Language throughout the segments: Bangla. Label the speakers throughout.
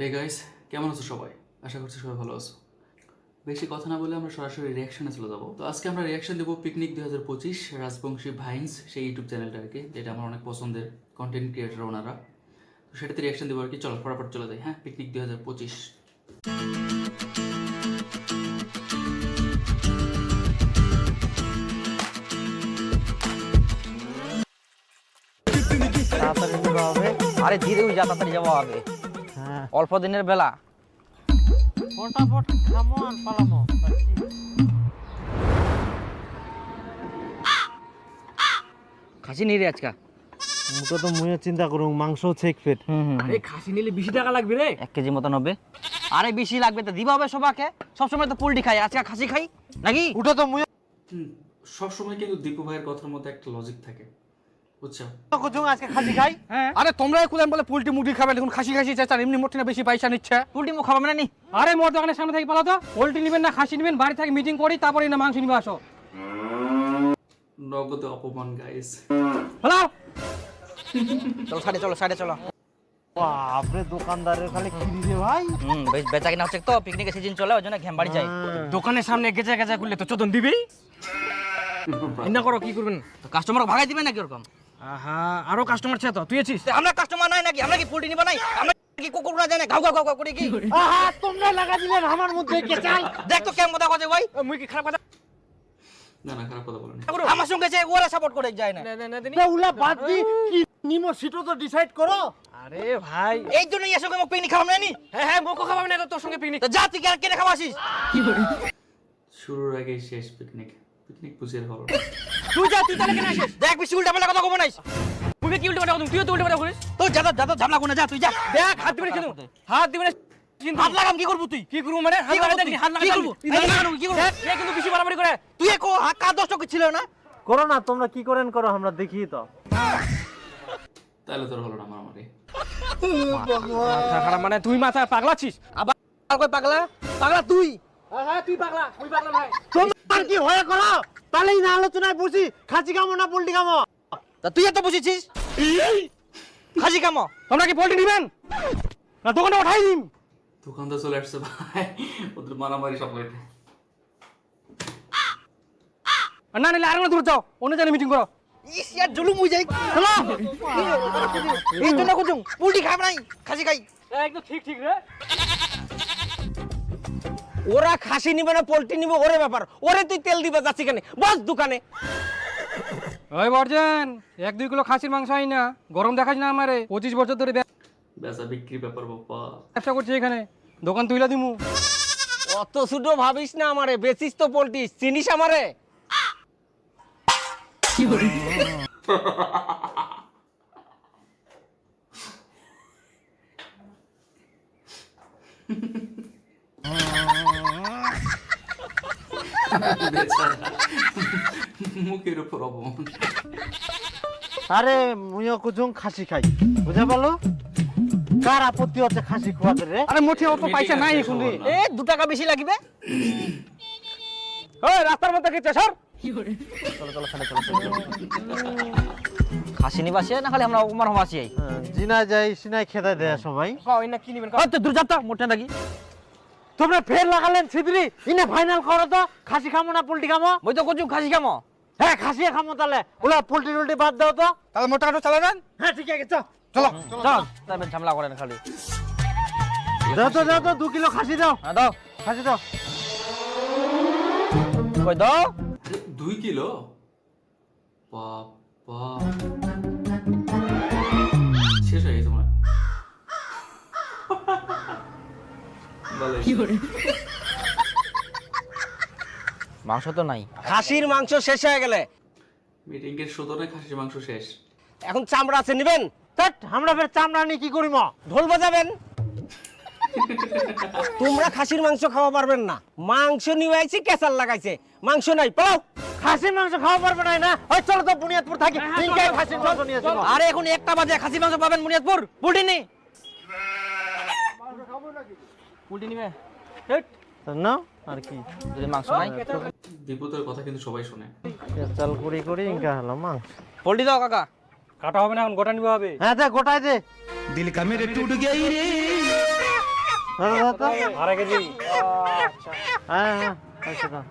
Speaker 1: হে গাইস কেমন আছো সবাই? আশা করছি সবাই ভালো আছো। বেশি কথা না বলে আমরা সরাসরি রিয়াকশনে চলে যাব। তো আজকে আমরা রিয়াকশন দেবো পিকনিক দুই হাজার পঁচিশ রাজবংশী ভাইন্স সেই ইউটিউব চ্যানেলটা আর কি যেটা আমার অনেক পছন্দের কন্টেন্ট ক্রিয়েটার ওনারা। তো সেটাতে রিয়াকশন দেবো আর কি। চলো, ফটাফট চলে যাই হ্যাঁ? পিকনিক দুই হাজার পঁচিশ।
Speaker 2: তাড়াতাড়ি যাওয়া হবে।
Speaker 3: আরে ধীরে যা, তাড়াতাড়ি যাব আগে
Speaker 2: হ্যাঁ
Speaker 3: অল্প দিনের বেলা।
Speaker 2: ফটাফট থামো আর পালামো।
Speaker 3: খাসি নিয়ে আজকা।
Speaker 2: মুটো তো মুয়ে চিন্তা করুন মাংস চেক ফেট
Speaker 4: আরে খাসি নিলে বেশি টাকা লাগবে রে।
Speaker 3: এক কেজি মতন হবে। আরে বেশি লাগবে তো দিবা হবে সবাকে। সবসময় তো পোল্ট্রি খাই আজকে খাসি খাই। নাকি?
Speaker 2: উঠো তো মুয়ে।
Speaker 1: সবসময় কিন্তু দীপু ভাইয়ের কথার মধ্যে একটা লজিক থাকে।
Speaker 2: আজকে খাসি খাই।
Speaker 4: আরে তোমরা কুলেন বলে পোল্ট্রি মুরগি খাবে দেখুন খাসি খাসি এমনি মোটে না বেশি পয়সা নিচ্ছে।
Speaker 3: পোল্ট্রি মুখ খাব না নি?
Speaker 4: আরে মোর দোকানের সামনে থেকে পালো তো। পোল্ট্রি নেবেন না খাসি নেবেন বাড়ি থেকে মিটিং করি তারপরে না মাংস নিবে আসো।
Speaker 1: নগদ অপমান গাইস
Speaker 4: হ্যালো?
Speaker 3: চলো সাইডে চলো সাইডে চলো।
Speaker 2: বাপরে দোকানদারের খালি কিনি রে ভাই।
Speaker 3: হুম বেশ বেচা কিনা হচ্ছে তো পিকনিকের সিজন চলে ওই জন্য ঘ্যাম বাড়ি যাই
Speaker 4: দোকানের সামনে গেজা গেজা করলে তো চোদন দিবি না করো কি করবেন?
Speaker 3: তো কাস্টমার ভাগাই দিবে নাকি ওরকম?
Speaker 4: আহা আরও কাস্টমার ছে তো তুই আছিস?
Speaker 3: আমরা কাস্টমার নাই নাকি? আমরা কি পোল্ট্রি নিব নাই? আমরা কি কুকুর না? জানে ঘাউ ঘাউ ঘাউ করে কি?
Speaker 2: আহা তোমরা লাগা দিলেন আমার মধ্যে কেচাল
Speaker 3: দেখ তো কেমন কথা কথা ভাই।
Speaker 4: মুই কি খারাপ কথা
Speaker 1: না না খারাপ কথা বলেনি
Speaker 3: আমার সঙ্গে যে ওরা সাপোর্ট করে যায় না।
Speaker 4: না, না, না,
Speaker 2: উলা বাদ দি কি নিমো সিটো তো ডিসাইড করো।
Speaker 4: আরে ভাই।
Speaker 3: এই জন্য এর সঙ্গে মোক পিকনিক খাওয়াম নানি?
Speaker 4: হ্যাঁ হ্যাঁ মোকো না তোর সঙ্গে পিকনিক
Speaker 3: তো যা তুই কেনে খাওয়াছিস?
Speaker 1: শুরুর আগেই শেষ পিকনিক পিকনিক হলো।
Speaker 4: তুই যা তুই তাহলে কেন আসিস?
Speaker 3: দেখ বেশি উল্টা পাল্টা কথা কব নাইস
Speaker 4: তুই কি উল্টো পাল্টা কথা তুইও তো উল্টো পাল্টা করিস
Speaker 3: তো যা যা যা ঝামলা কোনা যা তুই যা।
Speaker 4: দেখ হাত দিবি না কিন্তু। হাত দিবি না কিন্তু।
Speaker 3: হাত লাগাম কি করব তুই?
Speaker 4: কি করব মানে? হাত
Speaker 3: কি
Speaker 4: লাগা
Speaker 3: করব
Speaker 4: দেখি
Speaker 3: তুই?
Speaker 4: হাত লাগা
Speaker 3: কি। করব? কি করব?
Speaker 4: কিন্তু বেশি বাড়াবাড়ি করে।
Speaker 3: তুই কো হাত কার দশ টাকা ছিল না?
Speaker 2: করো না তোমরা কি করেন করো আমরা দেখি তো।
Speaker 1: তাহলে তোর হলো না মারামারি।
Speaker 4: মাথা খারাপ মানে তুই মাথা পাগলাছিস
Speaker 3: আবার পাগলা? পাগলা তুই?
Speaker 4: হ্যাঁ তুই পাগলা তুই পাগলা ভাই।
Speaker 2: তোমার কি হয়ে করো তাহলেই না আলোচনায় বসি খাসি কামো না পোল্ট্রি কামো
Speaker 3: তা তুই এত বুঝেছিস খাসি কামো
Speaker 4: তোমরা কি পোল্ট্রি নিবেন? না দোকানে উঠাই দিন।
Speaker 1: দোকানদার চলে আসছে ভাই ওদের মারামারি সব হয়েছে
Speaker 4: না নিলে আর দূর যাও অন্য জায়গায় মিটিং করো।
Speaker 3: ইস ইয়ার জুলুম হই যাই চলো এই জন্য কুচুং পুলটি খাব নাই খাসি খাই।
Speaker 4: একদম ঠিক ঠিক রে।
Speaker 5: ওরা খাসি নিবে না পোল্ট্রি নিবে ওরে ব্যাপার। ওরে তুই তেল দিবে যাচ্ছি কেন? বস দোকানে।
Speaker 4: ওই বর্জন এক দুই কিলো খাসির মাংস হয় না। গরম দেখাস না আমারে। পঁচিশ বছর ধরে
Speaker 1: বেচা বিক্রি ব্যাপার বাবা
Speaker 4: ব্যবসা করছি এখানে। দোকান তুইলা দিমু।
Speaker 5: অত ছোট ভাবিস না আমারে বেচিস তো পোল্ট্রি। চিনিস আমারে।
Speaker 1: মুখের উপর অপমান।
Speaker 2: আরে মুইও কুচুং খাসি খাই। বুঝা পারল? কার আপত্তি হচ্ছে খাসি খোয়াতে রে?
Speaker 4: আরে মোটে অত পয়সা নাই এখন রে
Speaker 5: এ দু টাকা বেশি লাগবে?
Speaker 4: ওই রাস্তার মধ্যে গেছে সর
Speaker 3: খাসি নিবাসে না খালি আমরা উমার হমাসি
Speaker 2: হ্যাঁ, জিনা যাই সিনাই খেতে দেয় সবাই।
Speaker 4: কই না কি নিবেন
Speaker 3: তো দূর যাতা মোটে নাকি।
Speaker 2: তোমরা ফের লাগালেন ছিদ্রি ইনে ফাইনাল করো তো খাসি খামো না পোল্ট্রি খামো?
Speaker 3: মই তো কুচুং খাসি কামো
Speaker 2: হ্যাঁ খাসি খামো তাহলে। ওলা পোল্ট্রি টোল্ট্রি বাদ দাও তো।
Speaker 4: তাহলে মোটা কাটো চালাবেন?
Speaker 2: হ্যাঁ ঠিক আছে চল।
Speaker 4: চলো।
Speaker 3: চল তারপর ঝামেলা করেন খালি।
Speaker 2: দাও তো দাও তো দু কিলো খাসি দাও।
Speaker 3: হ্যাঁ দাও।
Speaker 2: খাসি দাও।
Speaker 3: কই দাও?
Speaker 1: দুই কিলো? বাবা
Speaker 3: মাংস তো নাই।
Speaker 5: খাসির মাংস শেষ হয়ে গেলে।
Speaker 1: মিটিং এর সদনে খাসির মাংস শেষ।
Speaker 5: এখন চামড়া আছে নিবেন?
Speaker 2: ধ্যাৎ, আমরা ফের চামড়া নিয়ে কি করিম?
Speaker 5: ঢোল বাজাবেন? তোমরা খাসির মাংস খাওয়া পারবেন না। মাংস নিয়ে আইছি কেসাল লাগাইছে। মাংস নাই পাও
Speaker 2: খাসির মাংস খাওয়া পারবে না না? ওই চলো তো বুনিয়াদপুর থাকি। তিনটাই খাসির মাংস নিয়ে আসব।
Speaker 3: আরে এখন একটা বাজে খাসি মাংস পাবেন মুনিয়াদপুর পুলটি নি বাড়ি গিয়ে
Speaker 2: না
Speaker 4: এখন গোটা হবে।
Speaker 2: হ্যাঁ দে। দে হ্যাঁ হ্যাঁ আচ্ছা দাও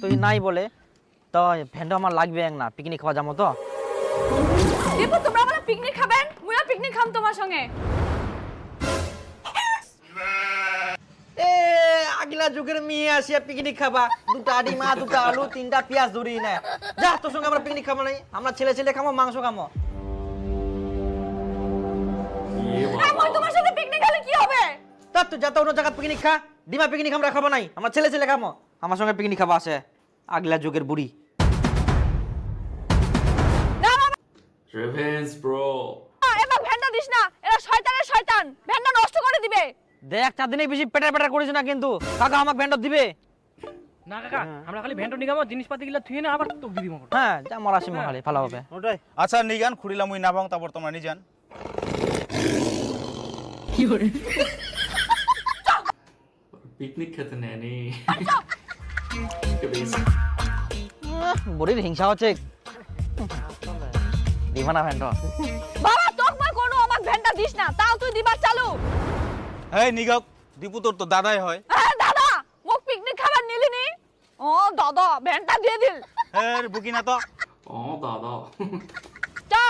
Speaker 3: তুই নাই বলে? তো ভ্যানটা আমার লাগবে এক না পিকনিক খাওয়া যাব তো।
Speaker 6: দীপু তোমরা মানে পিকনিক খাবেন মুইও পিকনিক খাম তোমার সঙ্গে।
Speaker 3: এ আগলা যুগের মেয়ে আসিয়া পিকনিক খাবা। দুটা ডিমা দুটা আলু তিনটা পেঁয়াজ ধরি না। যা তোর সঙ্গে আমরা পিকনিক খাব নাই। আমরা ছেলে ছেলে খাব মাংস
Speaker 6: তোমার সাথে পিকনিক খেলে কি হবে?
Speaker 3: তা তুই যা তো অন্য জায়গা পিকনিক খা। ডিমা পিকনিক আমরা খাব নাই আমরা ছেলে ছেলে খাব। আমার সঙ্গে পিকনিক খাব আছে আগলা যুগের বুড়ি।
Speaker 1: রেভেন্স ব্রো
Speaker 6: এবার ভ্যানটা দিস না। এরা শয়তানের শয়তান। ভ্যানটা নষ্ট করে দিবে।
Speaker 3: দেখ চার দিনে বেশি পেটার পেটার করিস না কিন্তু। কাকা আমাকে ভ্যানটা দিবে।
Speaker 4: না কাকা আমরা খালি ভ্যান্টো নিগামো জিনিসপাতি গুলো থুয়ে না আবার তোক দিদি মকর
Speaker 3: হ্যাঁ যা মরা আসি মহালি ভালো হবে।
Speaker 2: ওটাই।
Speaker 7: আচ্ছা নিগান খুড়িলাম মুই নাভাং তারপর তোমরা নিজান।
Speaker 1: পিকনিক খেতে নেয়নি।
Speaker 3: উহ, হিংসা হচ্ছে। দিবা না ভ্যানটা
Speaker 6: বাবা তোক মই কোনো আমাক ভ্যানটা দিস না তাও তুই দিবার চালু।
Speaker 7: এই নিগাও দীপু তোর তো দাদাই হয়।
Speaker 6: হ্যাঁ দাদা মোক পিকনিক খাবার নিলি নি? ও দাদা ভ্যানটা দিয়ে দিল।
Speaker 7: হ্যাঁ বুকি না তো।
Speaker 1: ও দাদা।
Speaker 6: চা।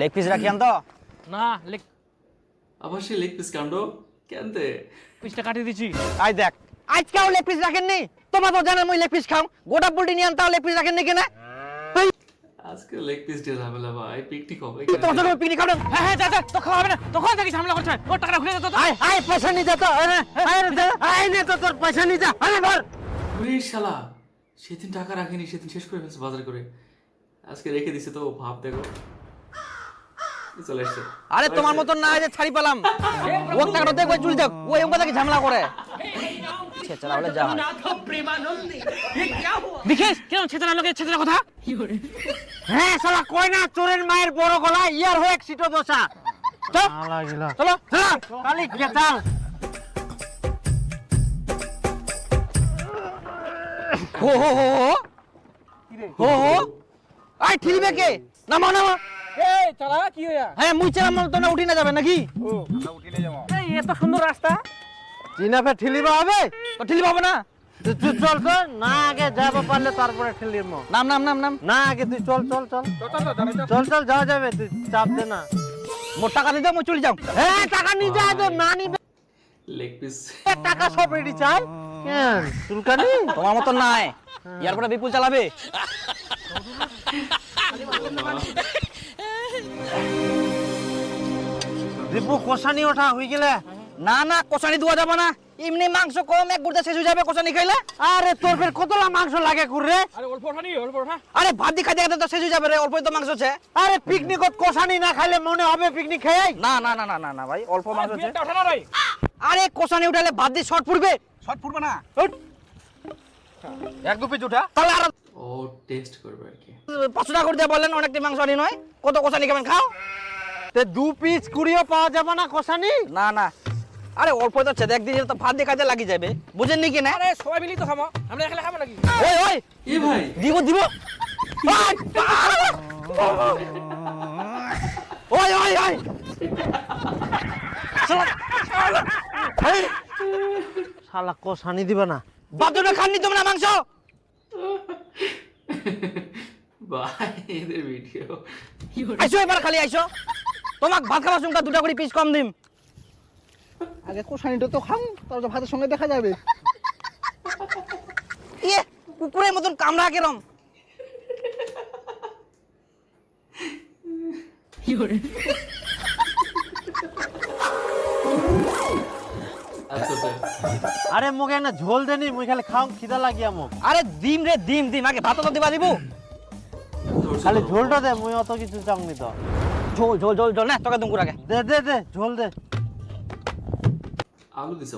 Speaker 3: লেগ পিস রাখিয়ান তো
Speaker 4: না লেগ
Speaker 1: সেই লেগ পিস কাণ্ড। কেনতে?
Speaker 4: পিসটা কাটিয়ে দিছি
Speaker 3: আই দেখ। আজকেও লেগ পিস রাখেননি? তোমরা তো জানেন মই লেগ পিস খাও। গোটা পোল্ট্রি নিয়ে আনতাও লেগ পিস রাখেননি কেন?
Speaker 1: আজকে লেগ পিস দিয়ে ঝামেলা ভাই পিকনিক হবে
Speaker 3: তোমার সঙ্গে পিকনিক খাবেন
Speaker 4: হ্যাঁ হ্যাঁ যা যা তো খাওয়া হবে না। তো খাওয়া থাকি ঝামেলা করছে? ওর টাকাটা ঘুরে যেত তো।
Speaker 2: আয় আয় পয়সা নিয়ে যা তো আয় নে, আয় নে, আয় নে তো তোর পয়সা নিয়ে যা। আরে ধর
Speaker 1: ওরে শালা। সেদিন টাকা রাখিনি সেদিন শেষ করে ফেলছে বাজার করে। আজকে রেখে দিছে তো ভাব দেখো। চলে এসছে।
Speaker 3: আরে তোমার মতন না যে ছাড়ি পেলাম। ও টাকাটা দেখ ওই চুল দেখ। ওই ওকে দেখে ঝামেলা করে? যা হয়।
Speaker 4: দেখিস কেন লোকের কথা?
Speaker 2: হ্যাঁ শালা কই না চোরের মায়ের বড় গলা ইয়ার হয়ে এক সিটো দশা তো লাগিলা।
Speaker 3: চলো
Speaker 2: চলো। কালি গেতাল
Speaker 3: হো হো হো হো। হো হো। আই ঠিলবে কে? নামো নামো
Speaker 4: এই চালা কি হইয়া?
Speaker 3: হ্যাঁ মুই উঠি না যাবে নাকি?
Speaker 4: এই এত সুন্দর রাস্তা।
Speaker 2: চিনাফে ঠেলিবা হবে?
Speaker 3: তো ঠিলি পাবো না?
Speaker 2: তুই তুই চল তো না আগে যাব পারলে তারপরে ঠেলির মো।
Speaker 3: নাম নাম নাম নাম।
Speaker 2: না আগে তুই চল চল চল। চল চল যাওয়া যাবে তুই চাপ দে না।
Speaker 3: মোট টাকা দিতে মুই চলে যাও।
Speaker 2: হ্যাঁ টাকা নিয়ে যা দে না নিবে
Speaker 1: লেগ পিস
Speaker 2: টাকা সব রেডি চাই। কেন? চুলকানি?
Speaker 3: তোমার মতন নাই। ইয়ার পরে বিপুল চালাবে।
Speaker 2: দীপু কষানি ওঠা হয়ে গেলে?
Speaker 3: না না কষানি দেওয়া যাবে না। এমনি মাংস কম এক গুড়তে শেষ হয়ে যাবে কষানি খাইলে।
Speaker 2: আরে তোর ফের কতলা মাংস লাগে কুরে
Speaker 4: আরে অল্প ওঠা নি অল্প ওঠা।
Speaker 3: আরে ভাত দিয়ে খাইতে খাইতে তো শেষ হয়ে যাবে রে অল্পই তো মাংস আছে।
Speaker 2: আরে পিকনিকত কষানি না খাইলে মনে হবে পিকনিক খাই
Speaker 3: না না না না না না ভাই অল্প মাংস আছে।
Speaker 4: বিয়েটা না রে।
Speaker 3: আরে কষানি উঠালে ভাত দিয়ে শর্ট পড়বে।
Speaker 7: শর্ট ফুটবে না। এক দু পিস উঠা।
Speaker 3: তাহলে আর
Speaker 1: ও টেস্ট করবে আর কি।
Speaker 3: পাঁচশো টাকা করে দিয়ে বললেন অনেকটি মাংস আনি নয়। কত কষানি খাবেন খাও।
Speaker 2: তে দু পিস কুড়িও পাওয়া যাবে না কষানি
Speaker 3: না না আরে অল্প তো আছে একদিন তো ভাত দিয়ে খাইতে লাগি যাবে। বুঝেন নি কি না?
Speaker 4: আরে সবাই মিলি তো খাব। আমরা একলা খাব নাকি?
Speaker 3: ওই ওই।
Speaker 1: এ ভাই?
Speaker 3: দিব দিব। ওই ওই ওই।
Speaker 2: শালা। কষানি দিবে না।
Speaker 3: বাদুটা খাননি তোমরা মাংস?
Speaker 1: ভাই এদের ভিডিও
Speaker 3: আইসো এবার খালি আইসো। তোমাক ভাত খাওয়ার সঙ্গে দুটা করে পিস কম দিম।
Speaker 8: আগে কোষানিটা তো খাম তারপর তো ভাতের সঙ্গে দেখা যাবে।
Speaker 3: ইয়ে কুকুরের মতন কামড়া কেরম।
Speaker 1: আচ্ছা
Speaker 2: আরে মুখে না ঝোল দেনি মুই খালি খাও খিদা লাগিয়া মুখ
Speaker 3: আরে ডিম রে ডিম ডিম আগে ভাত তো দিবা দিব।
Speaker 2: খালি? ঝোলটা দে মুই অত কিছু চাংনি তো।
Speaker 3: ঝোল ঝোল ঝোল ঝোল না তোকে দুমকুর আগে।
Speaker 2: দে দে দে ঝোল দে।
Speaker 1: আলু দিছে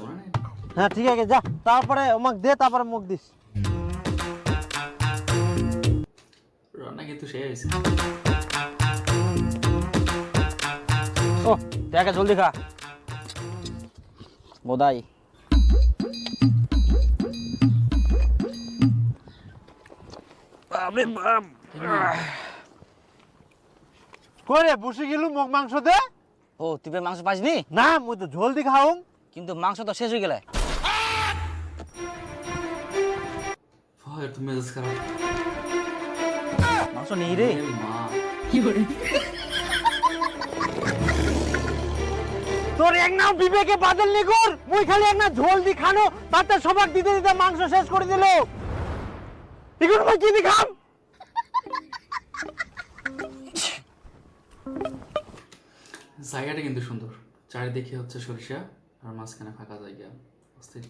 Speaker 2: হ্যাঁ। ঠিক আছে যা। তারপরে আমাকে দে তারপরে মুখ দিস।
Speaker 1: রান্না কিন্তু শেষ হয়েছে।
Speaker 3: ও দেখা জলদি খা।
Speaker 5: বোদাই।
Speaker 2: করে বসে গেলু মুখ মাংস দে।
Speaker 3: ও তুই মাংস পাসনি?
Speaker 2: না মুই তো জলদি দি
Speaker 3: কিন্তু মাংস তো শেষ হয়ে গেলে। মাংস নেই রে।
Speaker 2: তোর এক নাও বিবেকে বাদল নি কর মুই খালি এক না ঝোল দি খানো তাতে সবাক দিতে দিতে মাংস শেষ করে দিল। এখন মুই কি দি খাম?
Speaker 1: জায়গাটা কিন্তু সুন্দর। চারিদিকে হচ্ছে সরিষা। আর মাঝখানে ফাঁকা জায়গা।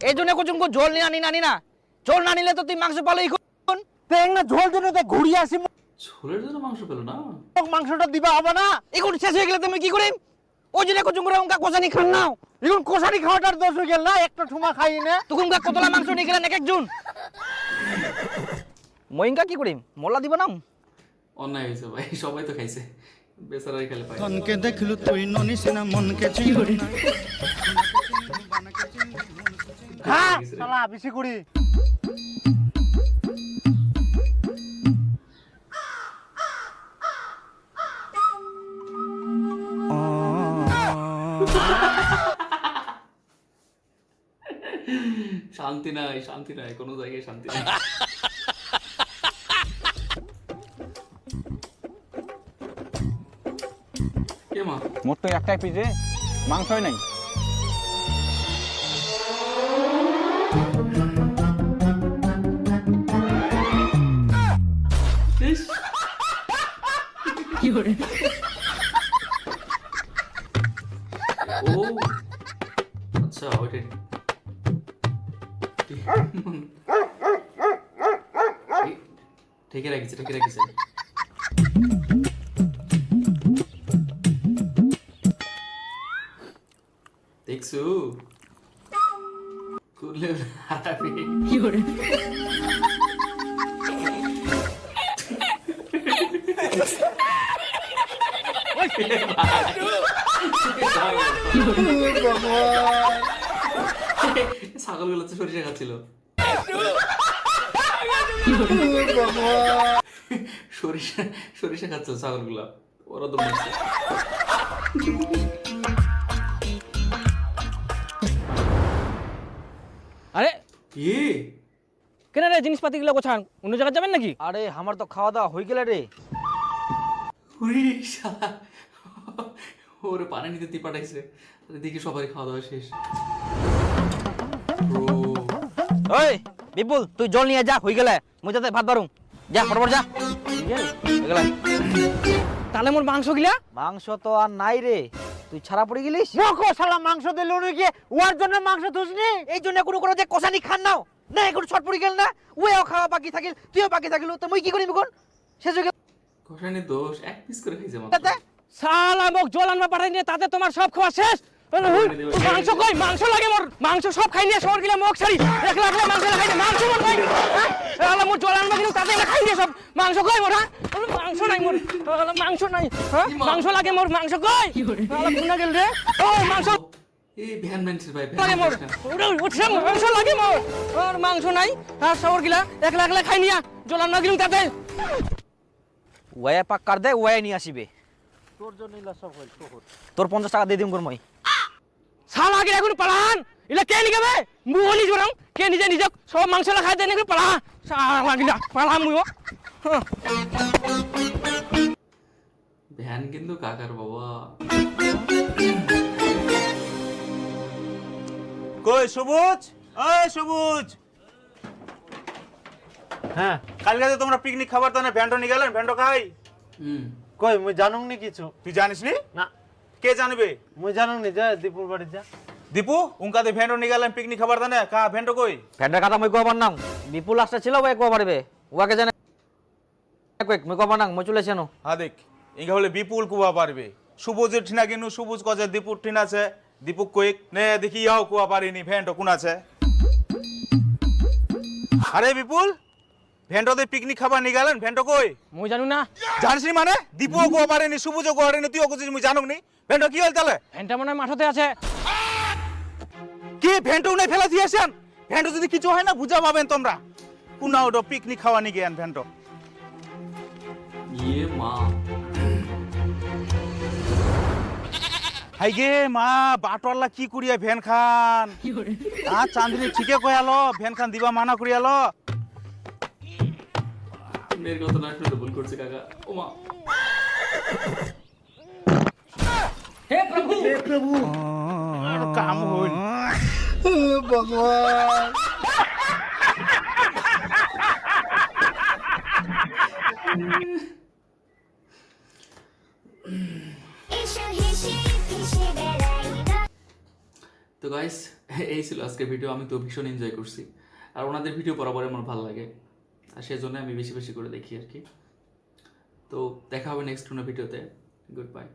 Speaker 3: এই জন্য কুচুমকু ঝোল নিয়ে আনি না নি না। ঝোল না নিলে তো তুই মাংস পালো এখন
Speaker 2: তো এক না ঝোল দিনে তো ঘুরিয়ে আসি।
Speaker 1: ঝোলের জন্য মাংস পেল না?
Speaker 2: মোক মাংসটা দিবা হবে না?
Speaker 3: এখন শেষ হয়ে গেলে তুমি কি করিম? ওই জন্য কুচুমকুরা উনকা কোসানি খান নাও
Speaker 2: এখন কোষারি খাওয়াটার দোষ হয়ে গেল না? একটা ঠুমা খাই না।
Speaker 3: তুকুম কা কতলা মাংস নিয়ে গেলেন এক একজন? মইঙ্কা কি করিম? মোল্লা দিব না?
Speaker 1: অন্যায় হয়েছে ভাই সবাই তো খাইছে। বেচারাই খেলে পাই
Speaker 8: ধনকে দেখলু তুই ননিসিনা মনকে চিনি
Speaker 2: হ্যাঁ শালা বেশি করি।
Speaker 1: শান্তি নাই শান্তি নাই কোনো জায়গায় শান্তি নাই। কে মা?
Speaker 7: মোট তো একটাই পিজে মাংসই নাই।
Speaker 1: ইস। ও আচ্ছা ওইটাই। রাখিছে রাখিছে। দেখছ? ছাগলগুলো তো সরিষা খাচ্ছিল সরিষা সরিষা খাচ্ছিল ছাগলগুলো ওরা তো
Speaker 3: আরে
Speaker 1: কি?
Speaker 3: কেন রে জিনিসপাতিগুলো গোছান? অন্য জায়গায় যাবেন নাকি? আরে আমার তো খাওয়া দাওয়া হয়ে গেলে রে।
Speaker 1: উরি শালা। ওরে পানি নিতে তি পাঠাইছে। দেখি সবারই খাওয়া দাওয়া শেষ।
Speaker 3: ওই বিপুল তুই জল নিয়ে যা হয়ে গেলে। মুই যাতে ভাত বারুম যা ফটফট যা। হয়ে গেলে। তাহলে মোর মাংস গিলা মাংস তো আর নাই রে। তুই ছাড়া পড়ে গেলিস?
Speaker 2: মকো শালা মাংস দিল নাকি ওর জন্য মাংস তুসনি
Speaker 3: এই জন্য কোনো কোনো যে কষানি খান নাও। না এখন ছট পড়ে গেল না। ওও খাওয়া বাকি থাকিল তুইও বাকি থাকিল তো মুই কি করিম এখন? শেষ হয়ে গেল
Speaker 1: কষানি দোষ এক পিস করে খাইছে
Speaker 3: তাতে?
Speaker 4: শালা মোক জল আনবা পাঠাই নিয়ে তাতে তোমার সব খাওয়া শেষ। মাংস কই? মাংস লাগে মোর মাংস সব খাই নিয়ে শহর গেলে মোক ছাড়ি। একলা একলা মাংস খাই মাংস মোর কই? শালা মোর জল আনবা কিন্তু তাতে খাই নিয়ে সব মাংস কই মোর হ্যাঁ? মাংস নাই মোর মাংস নাই। মাংস লাগে মোর মাংস কই? কোনা গেল রে ও মাংস।
Speaker 1: এই ভ্যান ম্যানসির ভাই
Speaker 4: লাগে মোর উঠছে মাংস লাগে মোর আর মাংস নাই। আর শহর গেলা একলা একলা খাই নিয়া। গেলুম তাতে।
Speaker 3: ওয়া পাক কার দে ওয়া নিয়ে আসিবে
Speaker 2: তোর জন্য ইলা সব হইল
Speaker 3: তোর পঞ্চাশ টাকা দিয়ে দিম কর মই।
Speaker 4: শালা আগে এখন পালান এলা কে নিগাবে মুহলি জোরাম কে নিজে নিজে সব মাংস খাই দেন পালা শালা গিলা পালা মুও
Speaker 1: ভ্যান কিন্তু কাকার বাবা।
Speaker 7: কই সবুজ? ওই সবুজ।
Speaker 2: হ্যাঁ
Speaker 7: কালকে যে তোমরা পিকনিক খাবার তানে ভ্যান্ডো নিয়ে গেলেন ভ্যান্ডো খাই?
Speaker 1: হুম।
Speaker 2: কই মুই জানুং নি কিছু?
Speaker 7: তুই জানিস নি?
Speaker 2: না।
Speaker 7: কে জানবে?
Speaker 2: মুই জানুং নি যা দীপুর বাড়ি যা।
Speaker 7: দীপু উনকাতে ভ্যান্ডো নিয়ে গেলেন পিকনিক খাবার তানে। কা ভ্যান্ডো কই?
Speaker 3: ফ্যান্ডার কথা মই কোয়াবার নাম। বিপুল লাস্টে ছিল ওয়া কোয়া পারবে ওয়াকে জানে কয়েক মই কোয়াবার নাম মই চলে এসেনো
Speaker 7: হ্যাঁ দেখ। ইঙ্গা হলে বিপুল কুয়া পারবে। সবুজের ঠিনা কিনু সবুজ কজে দীপুর ঠিন আছে। দীপুক কইক নে দেখি ইয়াও কুয়া পারিনি ভ্যান্ডো কোন আছে? আরে বিপুল ভ্যান্ডোতে পিকনিক খাবার নিয়ে গেলেন? ভ্যান্ডো কই?
Speaker 4: মুই জানু না।
Speaker 7: জানিস মানে? দীপুও কুয়া পারেনি সবুজও কুয়া পারেনি তুইও কুচিস মুই জানুক নি। ভ্যান্ডো কি হল তাহলে?
Speaker 4: ফ্যানটা মনে মাঠতে আছে।
Speaker 7: কি ভ্যান্টো উনি ফেলা দিয়েছেন ভ্যান্টো যদি কিছু হয় না বুঝা পাবেন তোমরা। কোনা ওটা পিকনিক খাওয়া নিয়ে গেন ভ্যান্টো
Speaker 1: ইয়ে মা।
Speaker 7: হাই গে মা বাটওয়ালা কি করিয়া ভ্যান খান? আ চাঁদনি ঠিকে কয়ালো ভ্যান খান দিবা মানা করিয়ালো
Speaker 1: মেয়ের কথা না শুনে ভুল করছে কাকা। ও মা।
Speaker 7: কাম হইল।
Speaker 1: তো গাইস এই ছিল আজকের ভিডিও আমি তো ভীষণ এনজয় করছি। আর ওনাদের ভিডিও বরাবর আমার ভালো লাগে। আর সেজন্য আমি বেশি বেশি করে দেখি আর কি। তো দেখা হবে নেক্সট কোনো ভিডিওতে গুড বাই